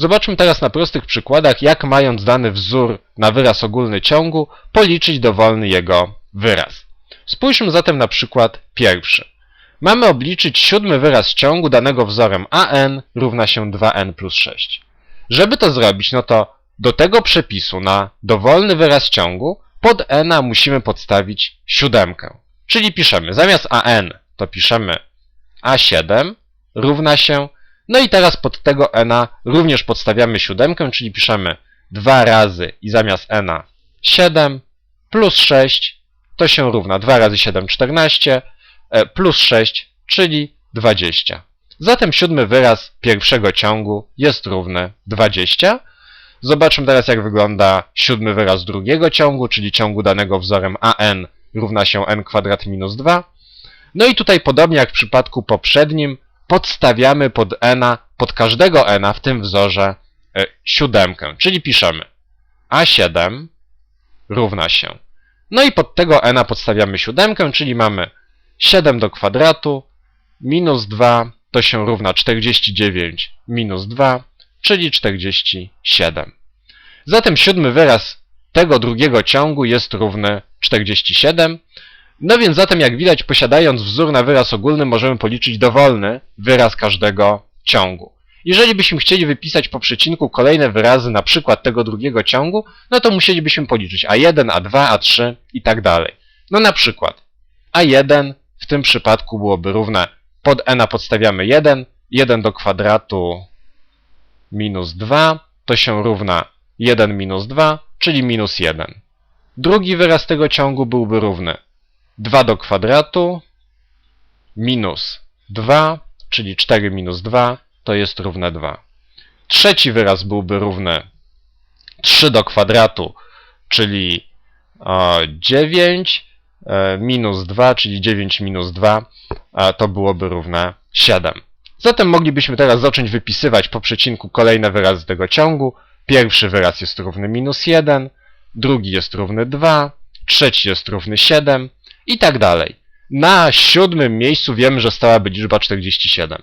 Zobaczmy teraz na prostych przykładach, jak mając dany wzór na wyraz ogólny ciągu, policzyć dowolny jego wyraz. Spójrzmy zatem na przykład pierwszy. Mamy obliczyć siódmy wyraz ciągu danego wzorem an równa się 2n plus 6. Żeby to zrobić, no to do tego przepisu na dowolny wyraz ciągu pod n musimy podstawić siódemkę. Czyli piszemy zamiast an to piszemy a7 równa się no i teraz pod tego n również podstawiamy siódemkę, czyli piszemy 2 razy i zamiast n 7 plus 6 to się równa 2 razy 7 14 e, plus 6, czyli 20. Zatem siódmy wyraz pierwszego ciągu jest równy 20. Zobaczmy teraz jak wygląda siódmy wyraz drugiego ciągu, czyli ciągu danego wzorem an równa się n kwadrat minus 2. No i tutaj podobnie jak w przypadku poprzednim podstawiamy pod n, pod każdego n w tym wzorze e, siódemkę, czyli piszemy a7 równa się. No i pod tego n podstawiamy siódemkę, czyli mamy 7 do kwadratu minus 2 to się równa 49 minus 2, czyli 47. Zatem siódmy wyraz tego drugiego ciągu jest równy 47. No więc zatem jak widać posiadając wzór na wyraz ogólny możemy policzyć dowolny wyraz każdego ciągu. Jeżeli byśmy chcieli wypisać po przecinku kolejne wyrazy na przykład tego drugiego ciągu, no to musielibyśmy policzyć a1, a2, a3 i tak dalej. No na przykład a1 w tym przypadku byłoby równe pod n podstawiamy 1, 1 do kwadratu minus 2 to się równa 1 minus 2, czyli minus 1. Drugi wyraz tego ciągu byłby równy 2 do kwadratu minus 2, czyli 4 minus 2 to jest równe 2. Trzeci wyraz byłby równy 3 do kwadratu, czyli e, 9 e, minus 2, czyli 9 minus 2 a to byłoby równe 7. Zatem moglibyśmy teraz zacząć wypisywać po przecinku kolejne wyrazy tego ciągu. Pierwszy wyraz jest równy minus 1, drugi jest równy 2, trzeci jest równy 7 i tak dalej. Na siódmym miejscu wiemy, że stałaby liczba 47.